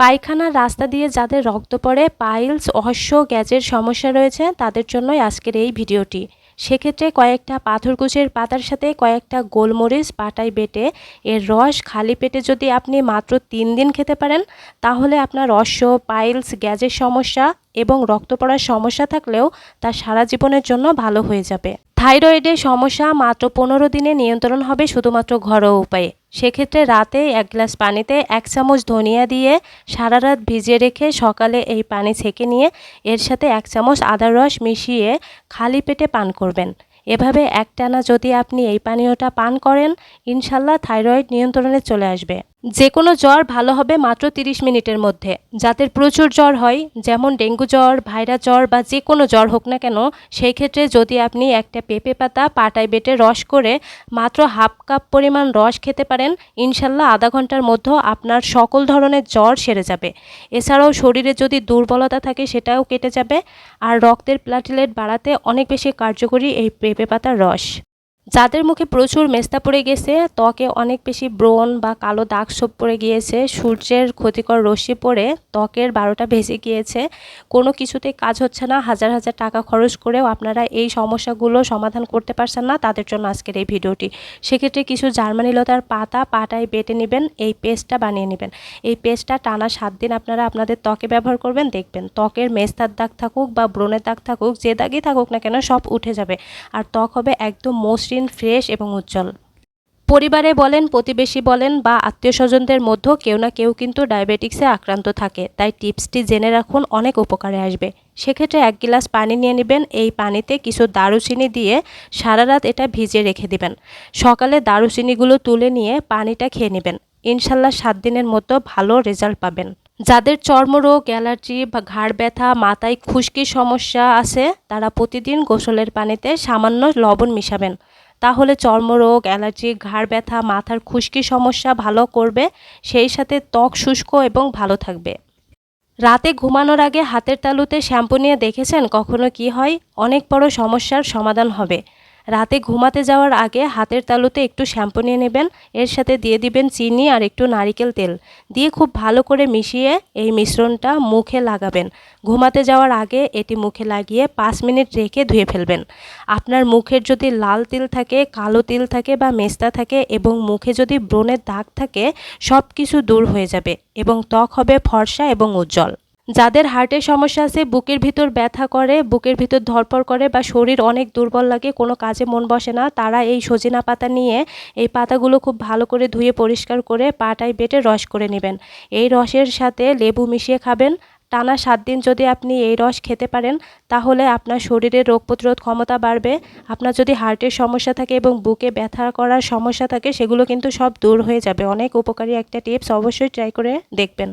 পায়খানার রাস্তা দিয়ে যাদের রক্ত পড়ে পাইলস অহস্য গ্যাসের সমস্যা রয়েছে, তাদের জন্যই আজকের এই ভিডিওটি। সেক্ষেত্রে কয়েকটা পাথরকুচের পাতার সাথে কয়েকটা গোলমরিচ পাটায় বেটে, এর রস খালি পেটে যদি আপনি মাত্র তিন দিন খেতে পারেন, তাহলে আপনার রস্য পাইলস গ্যাসের সমস্যা এবং রক্ত পড়ার সমস্যা থাকলেও তা সারা জীবনের জন্য ভালো হয়ে যাবে। থাইরয়েডের সমস্যা মাত্র পনেরো দিনে নিয়ন্ত্রণ হবে শুধুমাত্র ঘরোয়া উপায়ে। সেক্ষেত্রে রাতে এক গ্লাস পানিতে এক চামচ ধনিয়া দিয়ে সারা রাত ভিজিয়ে রেখে সকালে এই পানি ছেঁকে নিয়ে এর সাথে এক চামচ আদার রস মিশিয়ে খালি পেটে পান করবেন। এভাবে একটানা যদি আপনি এই পানীয়টা পান করেন, ইনশাল্লাহ থাইরয়েড নিয়ন্ত্রণে চলে আসবে। যে কোনো জ্বর ভালো হবে মাত্র 30 মিনিটের মধ্যে। যাদের প্রচুর জ্বর হয়, যেমন ডেঙ্গু জ্বর ভাইরাস জ্বর বা যে কোনো জ্বর হোক না কেন, সেই ক্ষেত্রে যদি আপনি একটা পেঁপে পাতা পাটায় বেটে রস করে মাত্র হাফ কাপ পরিমাণ রস খেতে পারেন, ইনশাল্লাহ আধা ঘণ্টার মধ্যে আপনার সকল ধরনের জ্বর সেরে যাবে। এছাড়াও শরীরে যদি দুর্বলতা থাকে, সেটাও কেটে যাবে। আর রক্তের প্লাটিলেট বাড়াতে অনেক বেশি কার্যকরী এই পেঁপে পাতার রস। যাদের মুখে প্রচুর মেস্তা পড়ে গেছে, ত্বকে অনেক বেশি ব্রণ বা কালো দাগ সব পড়ে গিয়েছে, সূর্যের ক্ষতিকর রশ্মি পড়ে ত্বকের বারোটা ভেসে গিয়েছে, কোনো কিছুতেই কাজ হচ্ছে না, হাজার হাজার টাকা খরচ করেও আপনারা এই সমস্যাগুলো সমাধান করতে পারছেন না তাদের জন্য আজকের এই ভিডিওটি। সেক্ষেত্রে কিছু জার্মানি লতার পাতা পাটায় বেটে নেবেন, এই পেস্টটা বানিয়ে নেবেন। এই পেস্টটা টানা সাত দিন আপনারা আপনাদের ত্বকে ব্যবহার করবেন, দেখবেন ত্বকের মেস্তার দাগ থাকুক বা ব্রণের দাগ থাকুক, যে দাগই থাকুক না কেন সব উঠে যাবে। আর ত্বক হবে একদম মসৃণ ফ্রেশ এবং উজ্জ্বল। পরিবারে বলেন, প্রতিবেশী বলেন বা আত্মীয় স্বজনদের মধ্যেও কেউ না কেউ কিন্তু ডায়াবেটিক্সে আক্রান্ত থাকে। তাই টিপসটি জেনে রাখুন, অনেক উপকারে আসবে। সেক্ষেত্রে এক গিলাস পানি নিয়ে নেবেন। এই পানিতে কিছু দারুচিনি দিয়ে সারা রাত এটা ভিজিয়ে রেখে দিবেন। সকালে দারুচিনিগুলো তুলে নিয়ে পানিটা খেয়ে নেবেন। ইনশাল্লাহ সাত দিনের মতো ভালো রেজাল্ট পাবেন। যাদের চর্মরোগ, অ্যালার্জি বা ঘাড় ব্যথা, মাথায় খুশকির সমস্যা আছে, তারা প্রতিদিন গোসলের পানিতে সামান্য লবণ মিশাবেন। তাহলে চর্মরোগ, অ্যালার্জি, ঘাড় ব্যথা, মাথার খুশকি সমস্যা ভালো করবে। সেই সাথে ত্বক শুষ্ক এবং ভালো থাকবে। রাতে ঘুমানোর আগে হাতের তালুতে শ্যাম্পু নিয়ে দেখেছেন কখনো কি হয়? অনেক বড় সমস্যার সমাধান হবে। রাতে ঘুমাতে যাওয়ার আগে হাতের তালুতে একটু শ্যাম্পু নিয়ে নেবেন। এর সাথে দিয়ে দিবেন চিনি আর একটু নারিকেল তেল। দিয়ে খুব ভালো করে মিশিয়ে এই মিশ্রণটা মুখে লাগাবেন। ঘুমাতে যাওয়ার আগে এটি মুখে লাগিয়ে পাঁচ মিনিট রেখে ধুয়ে ফেলবেন। আপনার মুখের যদি লাল তিল থাকে, কালো তিল থাকে বা মেস্তা থাকে এবং মুখে যদি ব্রণের দাগ থাকে সব কিছু দূর হয়ে যাবে এবং ত্বক হবে ফর্সা এবং উজ্জ্বল। যাদের হার্টের সমস্যা আছে, বুকের ভিতর ব্যথা করে, বুকের ভিতর ধরপর করে বা শরীর অনেক দুর্বল লাগে, কোনো কাজে মন বসে না, তারা এই সজিনা পাতা নিয়ে এই পাতাগুলো খুব ভালো করে ধুয়ে পরিষ্কার করে পাটায় বেটে রস করে নেবেন। এই রসের সাথে লেবু মিশিয়ে খাবেন। টানা সাত দিন যদি আপনি এই রস খেতে পারেন, তাহলে আপনার শরীরের রোগ প্রতিরোধ ক্ষমতা বাড়বে। আপনার যদি হার্টের সমস্যা থাকে এবং বুকে ব্যথা করার সমস্যা থাকে, সেগুলো কিন্তু সব দূর হয়ে যাবে। অনেক উপকারী একটা টিপস অবশ্যই ট্রাই করে দেখবেন।